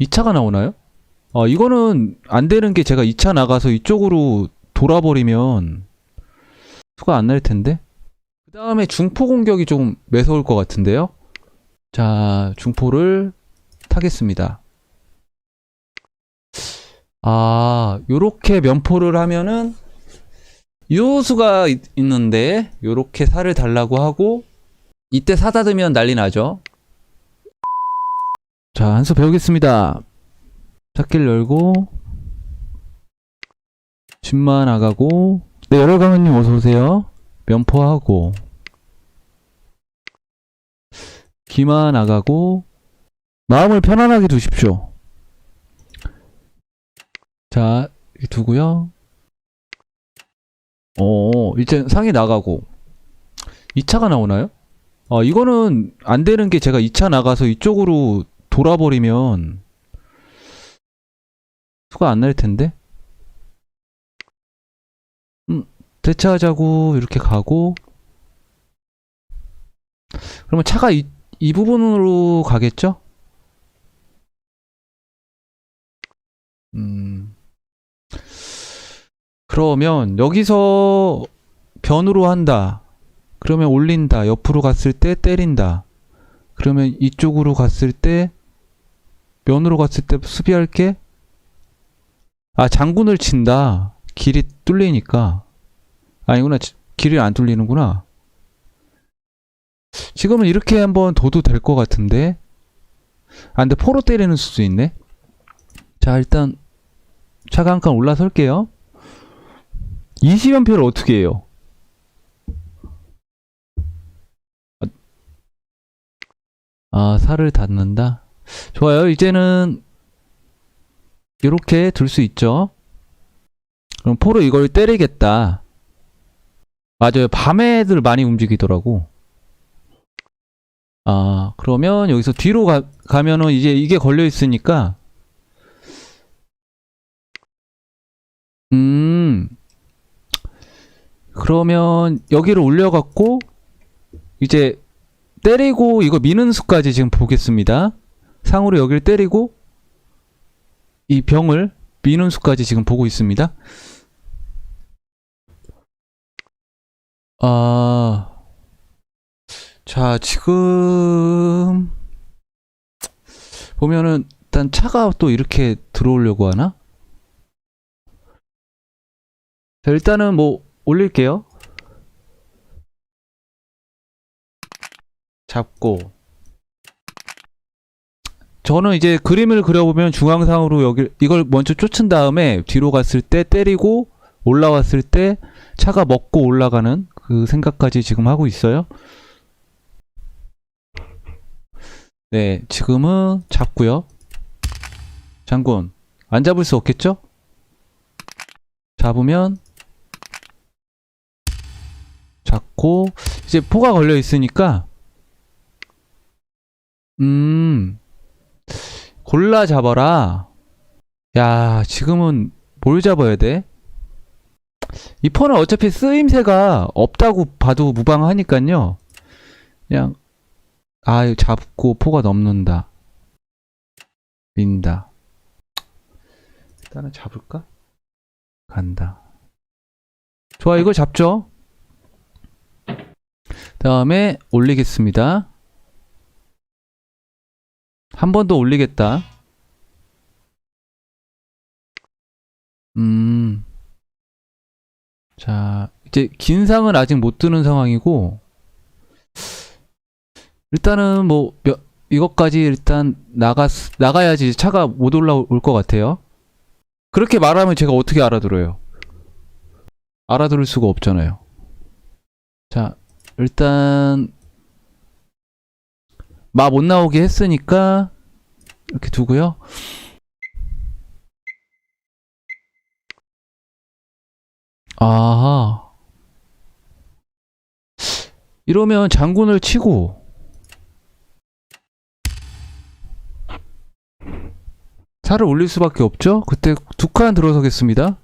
2차가 나오나요? 아, 이거는 안 되는 게 제가 2차 나가서 이쪽으로 돌아버리면 수가 안 날 텐데. 그 다음에 중포 공격이 좀 매서울 것 같은데요. 자, 중포를 타겠습니다. 아, 요렇게 면포를 하면은 요 수가 있- 있는데 요렇게 살을 달라고 하고 이때 사다두면 난리 나죠. 자, 한수 배우겠습니다. 찾기를 열고 집만 나가고 네, 열혈 강원님 어서 오세요. 면포하고 기만 나가고 마음을 편안하게 두십시오. 자, 두고요. 어, 이제 상이 나가고 2차가 나오나요? 아, 이거는 안 되는 게 제가 2차 나가서 이쪽으로 돌아버리면 수가 안 날 텐데. 음, 대차하자고 이렇게 가고 그러면 차가 이, 이 부분으로 가겠죠? 음. 그러면 여기서 변으로 한다. 그러면 올린다. 옆으로 갔을 때 때린다. 그러면 이쪽으로 갔을 때 면으로 갔을 때 수비할 게. 아, 장군을 친다. 길이 뚫리니까. 아니구나. 지- 길이 안 뚫리는구나. 지금은 이렇게 한번 둬도 될 것 같은데. 아, 근데 포로 때리는 수도 있네. 자, 일단 차가 한 칸 올라설게요. 20연표를 어떻게 해요? 아, 살을 닫는다. 좋아요. 이제는 이렇게 둘 수 있죠. 그럼 포로 이걸 때리겠다. 맞아요. 밤에 애들 많이 움직이더라고. 아, 그러면 여기서 뒤로 가, 가면은 이제 이게 걸려 있으니까 음. 그러면 여기를 올려 갖고 이제 때리고 이거 미는 수까지 지금 보겠습니다. 상으로 여기를 때리고 이 병을 미는 수까지 지금 보고 있습니다. 아, 자 지금 보면은 일단 차가 또 이렇게 들어오려고 하나? 자, 일단은 뭐 올릴게요. 잡고 저는 이제 그림을 그려보면 중앙상으로 여기 이걸 먼저 쫓은 다음에 뒤로 갔을 때 때리고 올라왔을 때 차가 먹고 올라가는 그 생각까지 지금 하고 있어요. 네, 지금은 잡고요. 장군 안 잡을 수 없겠죠? 잡으면 잡고 이제 포가 걸려 있으니까 음 골라 잡아라 야 지금은 뭘 잡아야 돼? 이 포는 어차피 쓰임새가 없다고 봐도 무방하니까요 그냥 아 잡고 포가 넘는다 민다 일단은 잡을까? 간다 좋아 이걸 잡죠 다음에 올리겠습니다. 한 번 더 올리겠다. 음. 자, 이제 긴 상은 아직 못 드는 상황이고, 일단은 뭐, 몇, 이것까지 일단 나가, 나가야지 차가 못 올라올 것 같아요. 그렇게 말하면 제가 어떻게 알아들어요? 알아들을 수가 없잖아요. 자, 일단 마 못 나오게 했으니까 이렇게 두고요. 아하. 이러면 장군을 치고 살을 올릴 수밖에 없죠? 그때 두 칸 들어서겠습니다.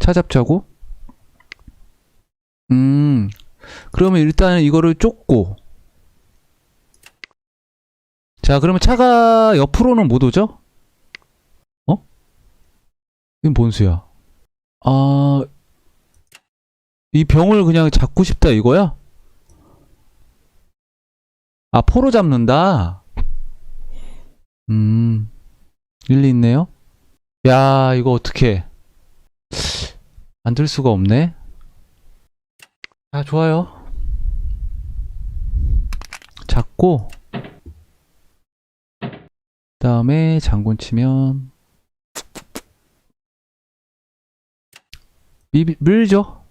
차 잡자고. 음. 그러면 일단 이거를 쫓고 자, 그러면 차가 옆으로는 못 오죠? 어? 이건 뭔 수야? 아, 이 병을 그냥 잡고 싶다 이거야? 아, 포로 잡는다? 음, 일리 있네요? 야, 이거 어떻게. 안 들 수가 없네? 아, 좋아요. 잡고, 그 다음에 장군 치면, 미, 밀죠?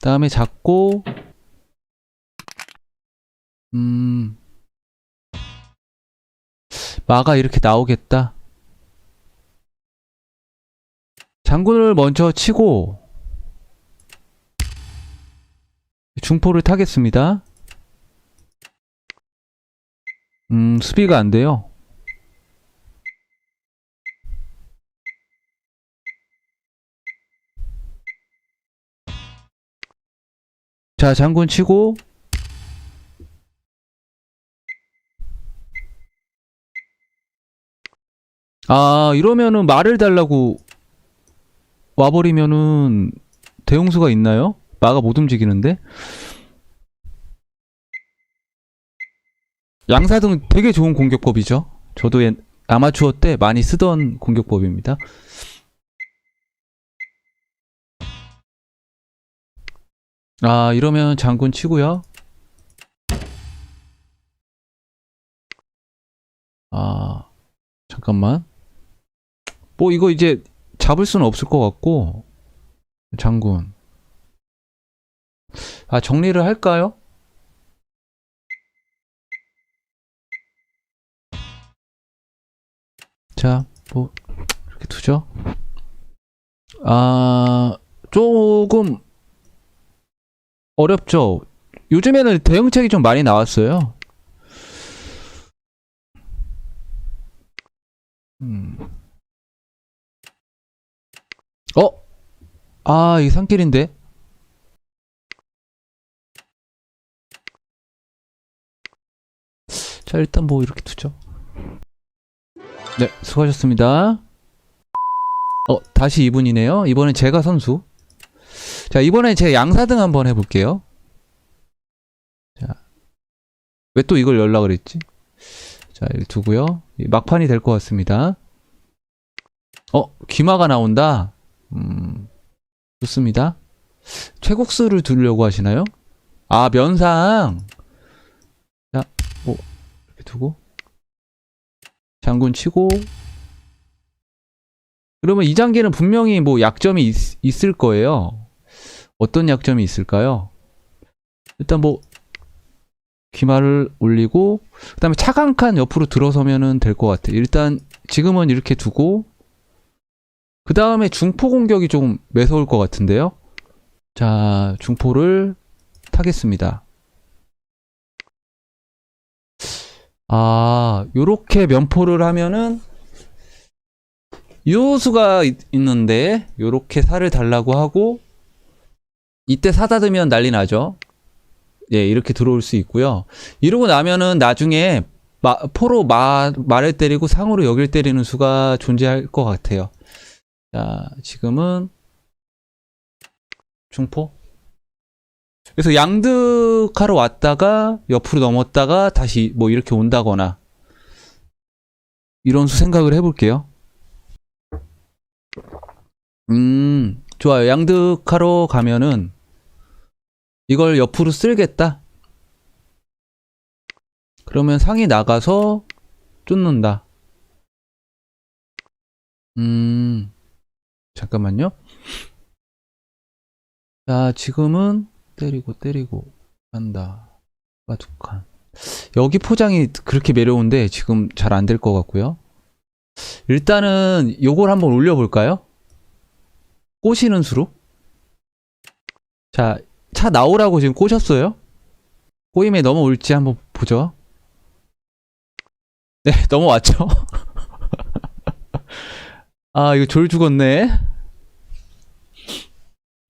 다음에 잡고, 음, 마가 이렇게 나오겠다. 장군을 먼저 치고, 중포를 타겠습니다. 음, 수비가 안 돼요. 자, 장군 치고, 아, 이러면은 말을 달라고 와버리면은 대용수가 있나요? 마가 못 움직이는데? 양사등 되게 좋은 공격법이죠. 저도 옛- 아마추어 때 많이 쓰던 공격법입니다. 아, 이러면 장군 치고요. 아, 잠깐만. 뭐 이거 이제 잡을 수는 없을 것 같고 장군. 아, 정리를 할까요? 자, 뭐 이렇게 두죠. 아, 조금 어렵죠. 요즘에는 대응책이 좀 많이 나왔어요. 음. 어? 아, 이 산길인데? 자, 일단 뭐 이렇게 두죠. 네, 수고하셨습니다. 어, 다시 이분이네요. 이번엔 제가 선수. 자, 이번엔 제 양사등 한번 해볼게요. 자, 왜 또 이걸 연락을 했지? 자, 이렇게 두고요. 이 막판이 될 것 같습니다. 어, 귀마가 나온다. 음, 좋습니다. 최국수를 두려고 하시나요? 아, 면상. 자, 뭐, 이렇게 두고. 장군 치고. 그러면 이 장기는 분명히 뭐 약점이 있, 있을 거예요. 어떤 약점이 있을까요? 일단 뭐, 귀마를 올리고, 그 다음에 차강칸 옆으로 들어서면은 될 것 같아요. 일단, 지금은 이렇게 두고, 그 다음에 중포 공격이 좀 매서울 것 같은데요. 자, 중포를 타겠습니다. 아, 요렇게 면포를 하면은 요 수가 있- 있는데 요렇게 살을 달라고 하고 이때 사다두면 난리 나죠. 예, 이렇게 들어올 수 있고요. 이러고 나면은 나중에 마, 포로 마, 말을 때리고 상으로 여길 때리는 수가 존재할 것 같아요. 자, 지금은 중포. 그래서 양득하러 왔다가 옆으로 넘었다가 다시 뭐 이렇게 온다거나 이런 수 생각을 해볼게요. 음, 좋아요. 양득하러 가면은 이걸 옆으로 쓸겠다. 그러면 상이 나가서 쫓는다. 음, 잠깐만요. 자, 지금은 때리고 때리고 한다. 두 칸. 여기 포장이 그렇게 매려운데 지금 잘 안 될 것 같고요. 일단은 요걸 한번 올려볼까요? 꼬시는 수로. 자, 차 나오라고 지금 꼬셨어요? 꼬임에 넘어올지 한번 보죠. 네, 넘어왔죠. 아, 이거 졸 죽었네.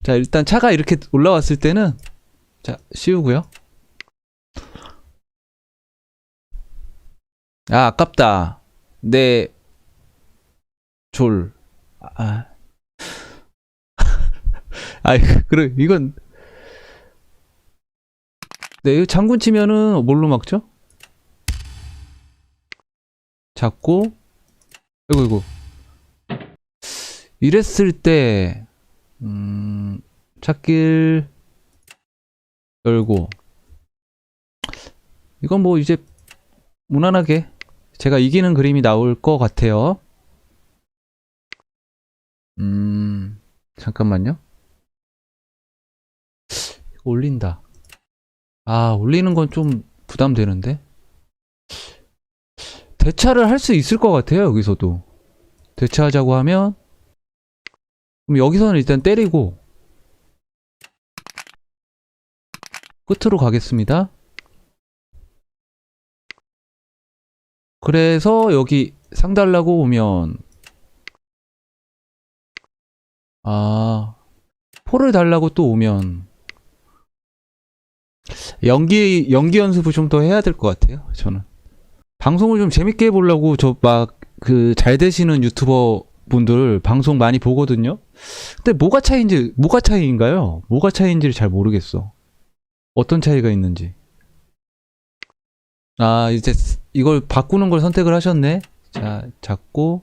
자, 일단 차가 이렇게 올라왔을 때는 자, 씌우고요. 아, 아깝다. 내, 졸. 아. 아이, 그래, 이건. 네, 장군 치면은 뭘로 막죠? 잡고, 이거, 이거. 이랬을 때, 음, 찾길 열고. 이건 뭐 이제 무난하게 제가 이기는 그림이 나올 것 같아요. 음, 잠깐만요. 올린다. 아, 올리는 건 좀 부담되는데? 대차를 할 수 있을 것 같아요, 여기서도. 대차하자고 하면, 그럼 여기서는 일단 때리고, 끝으로 가겠습니다. 그래서 여기 상 달라고 오면 아 포를 달라고 또 오면 연기 연기 연습을 좀 더 해야 될 것 같아요 저는 방송을 좀 재밌게 해보려고 저 막 그 잘 되시는 유튜버 분들 방송 많이 보거든요 근데 뭐가 차이인지 뭐가 차이인가요 뭐가 차이인지를 잘 모르겠어 어떤 차이가 있는지 아, 이제 스- 이걸 바꾸는 걸 선택을 하셨네. 자, 잡고.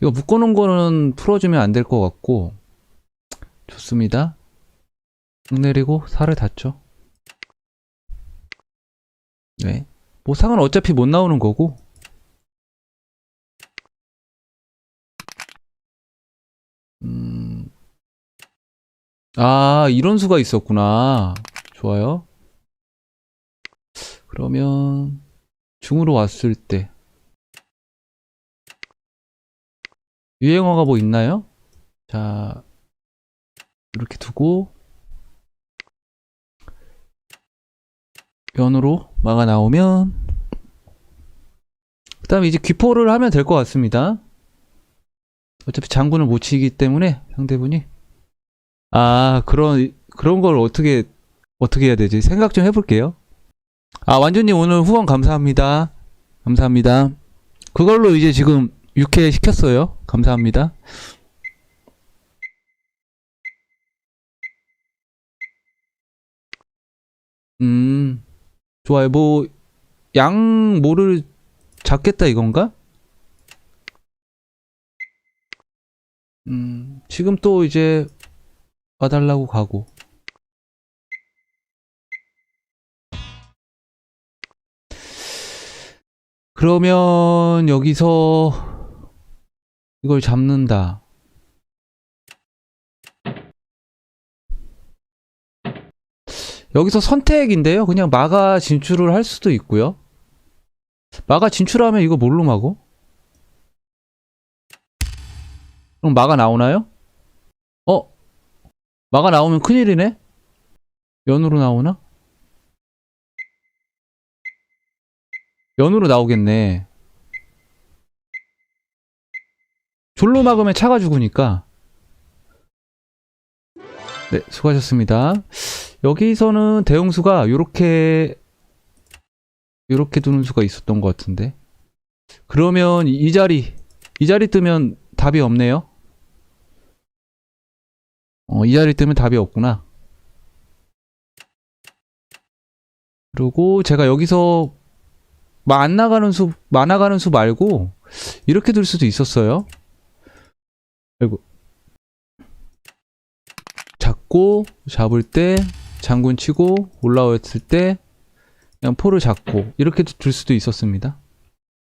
이거 묶어놓은 거는 풀어주면 안 될 것 같고. 좋습니다. 쭉 내리고 살을 닫죠. 네. 뭐 상은 어차피 못 나오는 거고. 아, 이런 수가 있었구나. 좋아요. 그러면 중으로 왔을 때 유행어가 뭐 있나요? 자 이렇게 두고 변으로 막아 나오면 그 다음에 이제 귀포를 하면 될 것 같습니다. 어차피 장군을 못 치기 때문에 상대분이 아 그런 그런 걸 어떻게 어떻게 해야 되지? 생각 좀 해볼게요. 아, 완전님 오늘 후원 감사합니다. 감사합니다. 그걸로 이제 지금 6회 시켰어요. 감사합니다. 음, 좋아요. 뭐, 양 모를 잡겠다 이건가? 음, 지금 또 이제 와달라고 가고. 그러면 여기서 이걸 잡는다. 여기서 선택인데요. 그냥 마가 진출을 할 수도 있고요. 마가 진출하면 이거 뭘로 마고? 그럼 마가 나오나요? 어? 마가 나오면 큰일이네? 연으로 나오나? 연으로 나오겠네. 졸로 막으면 차가 죽으니까. 네, 수고하셨습니다. 여기서는 대형수가 요렇게, 요렇게 두는 수가 있었던 것 같은데. 그러면 이 자리, 이 자리 뜨면 답이 없네요. 어, 이 자리 뜨면 답이 없구나. 그리고 제가 여기서 막안 나가는 수, 많아가는 수 말고, 이렇게 둘 수도 있었어요. 아이고. 잡고, 잡을 때, 장군 치고, 올라왔을 때, 그냥 포를 잡고, 이렇게 둘 수도 있었습니다.